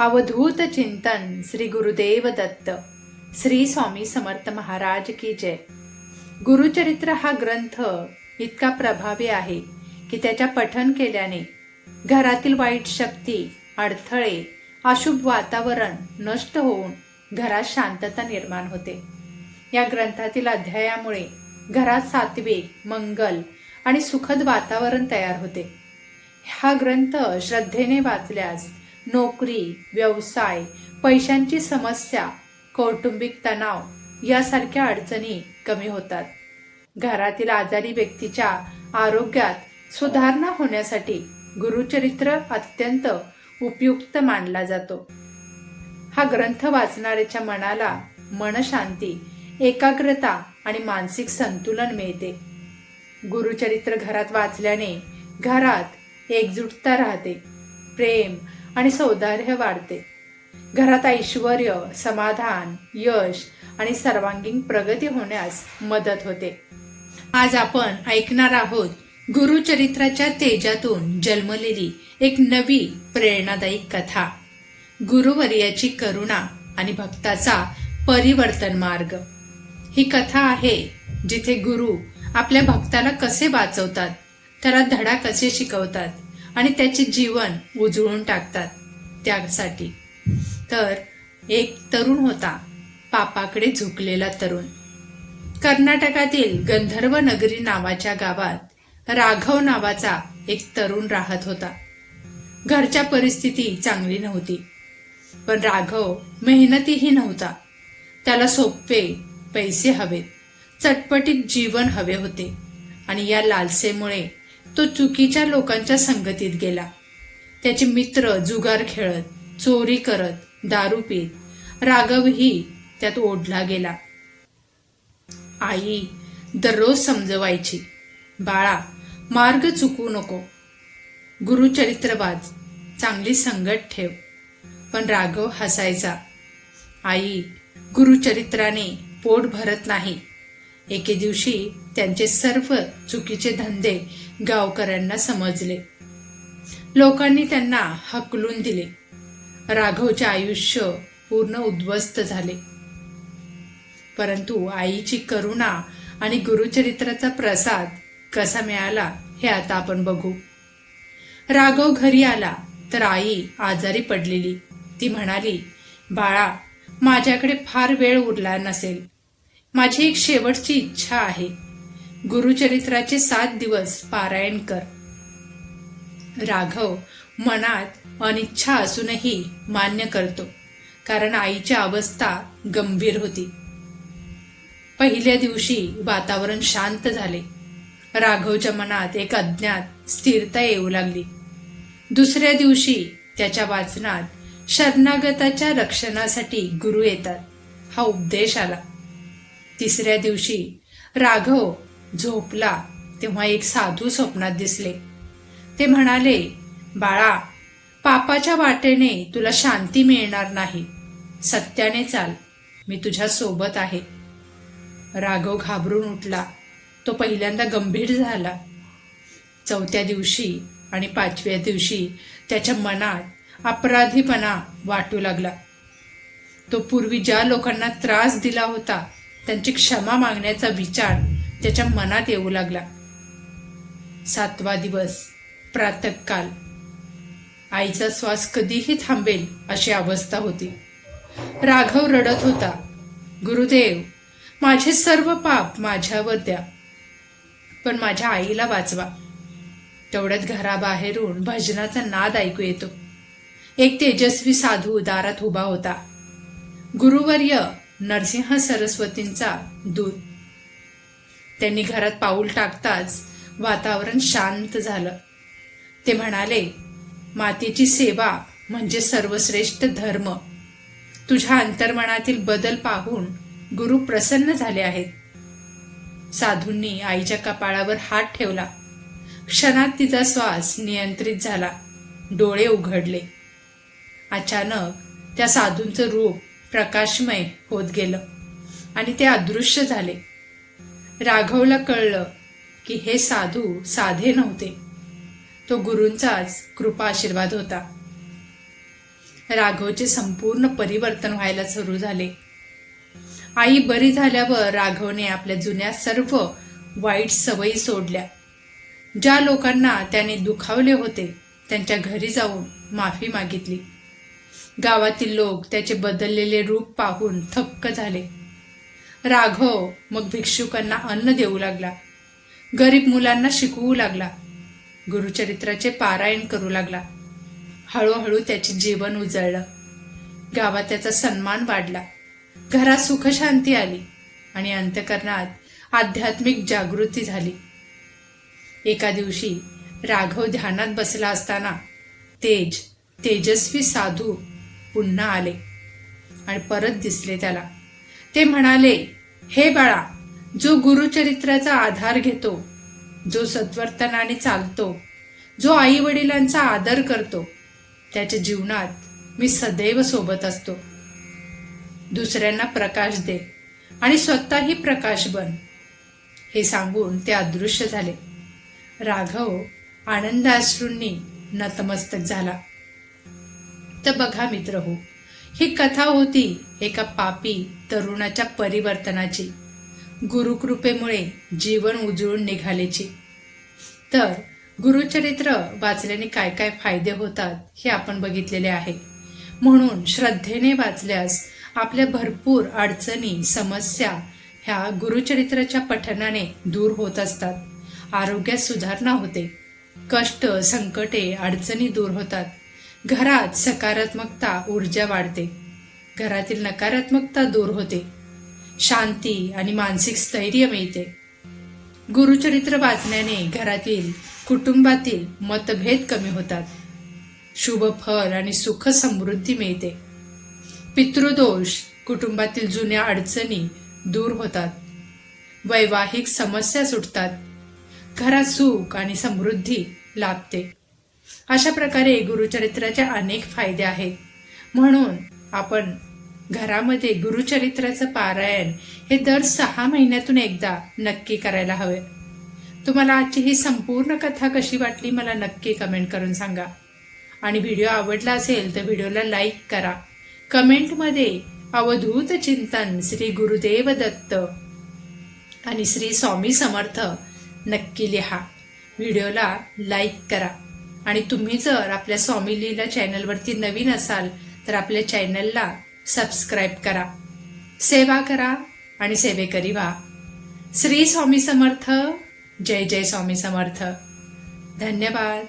अवधूत चिंतन श्री गुरुदेव दत्त. श्री स्वामी समर्थ महाराज की जय. गुरुचरित्र हा ग्रंथ इतका प्रभावी आहे की त्याच्या पठन केल्याने घरातील वाईट शक्ती अडथळे अशुभ वातावरण नष्ट होऊन घरात शांतता निर्माण होते. या ग्रंथातील अध्यायामुळे घरात सात्विक मंगल आणि सुखद वातावरण तयार होते. हा ग्रंथ श्रद्धेने वाचल्यास नोकरी व्यवसाय पैशांची समस्या कौटुंबिक तणाव यासारख्या अडचणी कमी होतात. घरातील आजारी व्यक्तीच्या आरोग्यात सुधारणा होण्यासाठी गुरुचरित्र अत्यंत उपयुक्त मानला जातो. हा ग्रंथ वाचणाऱ्याच्या मनाला मनशांती एकाग्रता आणि मानसिक संतुलन मिळते. गुरुचरित्र घरात वाचल्याने घरात एकजुटता राहते. प्रेम आणि सौंदर्य वाढते. घरात ऐश्वर समाधान यश आणि सर्वांगीण प्रगती होण्यास मदत होते. आज आपण ऐकणार आहोत गुरुचरित्राच्या तेजातून जन्मलेली एक नवी प्रेरणादायी कथा. गुरुवर्याची करुणा आणि भक्ताचा परिवर्तन मार्ग. ही कथा आहे जिथे गुरु आपल्या भक्ताला कसे वाचवतात त्याला धडा कसे शिकवतात आणि त्याचे जीवन उजळून टाकतात त्यासाठी. तर एक तरुण होता पापाकडे झुकलेला तरुण. कर्नाटकातील गंधर्व नगरी नावाच्या गावात राघव नावाचा एक तरुण राहत होता. घरच्या परिस्थिती चांगली नव्हती पण राघव मेहनतीही नव्हता. त्याला सोपे पैसे हवेत चटपटीत जीवन हवे होते आणि या लालसेमुळे तो चुकीच्या लोकांच्या संगतीत गेला. त्याचे मित्र जुगार खेळत चोरी करत दारू पीत राघवही त्यात ओढला गेला. आई दररोज समजवायची बाळा मार्ग चुकू नको. गुरुचरित्र वाच चांगली संगत ठेव. पण राघव हसायचा आई गुरुचरित्राने पोट भरत नाही. एके दिवशी त्यांचे सर्व चुकीचे धंदे गावकऱ्यांना समजले. लोकांनी त्यांना हकलून दिले. राघवचे आयुष्य पूर्ण उद्ध्वस्त झाले. परंतु आईची करुणा आणि गुरुचरित्राचा प्रसाद कसा मिळाला हे आता आपण बघू. राघव घरी आला तर आई आजारी पडलेली. ती म्हणाली बाळा माझ्याकडे फार वेळ उरला नसेल. माझी एक शेवटची इच्छा आहे. गुरुचरित्राचे सात दिवस पारायण कर. राघव मनात अनिच्छा असूनही मान्य करतो कारण आईची अवस्था गंभीर होती. पहिल्या दिवशी वातावरण शांत झाले. राघवच्या मनात एक अज्ञात स्थिरता येऊ लागली. दुसऱ्या दिवशी त्याच्या वाचनात शरणागताच्या रक्षणासाठी गुरु येतात हा उपदेश आला. तिसऱ्या दिवशी राघव झोपला तेव्हा एक साधू स्वप्नात दिसले. ते म्हणाले बाळा पापाच्या वाटेने तुला शांती मिळणार नाही. सत्याने चाल. मी तुझ्या सोबत आहे. राघव घाबरून उठला. तो पहिल्यांदा गंभीर झाला. चौथ्या दिवशी आणि पाचव्या दिवशी त्याच्या मनात अपराधीपणा वाटू लागला. तो पूर्वी ज्या लोकांना त्रास दिला होता त्यांची क्षमा मागण्याचा विचार त्याच्या मनात येऊ लागला. सातवा दिवस प्रातकाल आईचा श्वास कधीही थांबेल अशी अवस्था होती. राघव रडत होता. गुरुदेव माझे सर्व पाप माझ्यावर द्या पण माझ्या आईला वाचवा. तेवढ्यात घराबाहेरून भजनाचा नाद ऐकू येतो. एक तेजस्वी साधू दारात उभा होता. गुरुवर्य नरसिंह सरस्वतींचा दूत. त्यांनी घरात पाऊल टाकताच वातावरण शांत झालं. ते म्हणाले मातेची सेवा म्हणजे सर्वश्रेष्ठ धर्म. तुझ्या अंतर्मनातील बदल पाहून गुरु प्रसन्न झाले आहेत. साधूंनी आईच्या कपाळावर हात ठेवला. क्षणात तिचा श्वास नियंत्रित झाला. डोळे उघडले. अचानक त्या साधूंचं रूप प्रकाशमय होत गेलं आणि ते अदृश्य झाले. राघवला कळलं की हे साधू साधे नव्हते. तो गुरूंचाच कृपा आशीर्वाद होता. राघवचे संपूर्ण परिवर्तन व्हायला सुरू झाले. आई बरी झाल्यावर राघवने आपल्या जुन्या सर्व वाईट सवयी सोडल्या. ज्या लोकांना त्याने दुखावले होते त्यांच्या घरी जाऊन माफी मागितली. गावातील लोक त्याचे बदललेले रूप पाहून थक्क झाले. राघव मग भिक्षुकांना अन्न देऊ लागला. गरीब मुलांना शिकवू लागला. गुरुचरित्राचे पारायण करू लागला. हळूहळू त्याचे जीवन उजळलं. गावात त्याचा सन्मान वाढला. घरात सुखशांती आली आणि अंतकरणात आध्यात्मिक जागृती झाली. एका दिवशी राघव ध्यानात बसला असताना तेज तेजस्वी साधू पुन्हा आले आणि परत दिसले त्याला. ते म्हणाले हे बाळा जो गुरुचरित्राचा आधार घेतो जो सत्वर्तनाने चालतो जो आई वडिलांचा आदर करतो त्याच्या जीवनात मी सदैव सोबत असतो. दुसऱ्यांना प्रकाश दे आणि स्वतःही प्रकाश बन. हे सांगून ते अदृश्य झाले. राघव आनंदाश्रूंनी नतमस्तक झाला. तर बघा मित्र हो ही कथा होती एका पापी तरुणाच्या परिवर्तनाची गुरुकृपेमुळे जीवन उजळून निघालेची तर गुरुचरित्र वाचल्याने काय काय फायदे होतात हे आपण बघितलेले आहे. म्हणून श्रद्धेने वाचल्यास आपल्या भरपूर अडचणी समस्या ह्या गुरुचरित्राच्या पठनाने दूर होत असतात. आरोग्यात सुधारणा होते. कष्ट संकटे अडचणी दूर होतात. घरात सकारात्मकता ऊर्जा वाढते. घरातील नकारात्मकता दूर होते. शांती आणि मानसिक स्थैर्य मिळते. गुरुचरित्र वाचण्याने घरातील कुटुंबातील मतभेद कमी होतात. शुभ फल आणि सुख समृद्धी मिळते. पितृदोष कुटुंबातील जुन्या अडचणी दूर होतात. वैवाहिक समस्या सुटतात. घरात सुख आणि समृद्धी लाभते. अशा प्रकारे गुरुचरित्राचे अनेक फायदे आहेत. म्हणून आपण घरामध्ये गुरुचरित्राचं पारायण हे दर सहा महिन्यातून एकदा नक्की करायला हवे. तुम्हाला आजची ही संपूर्ण कथा कशी वाटली मला नक्की कमेंट करून सांगा. आणि व्हिडिओ आवडला असेल तर व्हिडिओला लाईक करा. कमेंटमध्ये अवधूत चिंतन श्री गुरुदेव दत्त आणि श्री स्वामी समर्थ नक्की लिहा. व्हिडिओला लाईक करा. आणि तुम्ही जर आपल्या स्वामी लीला चॅनलवरती नवीन असाल तर आपल्या चॅनलला सबस्क्राईब करा. सेवा करा आणि सेवेकरी व्हा. श्री स्वामी समर्थ. जय जय स्वामी समर्थ. धन्यवाद.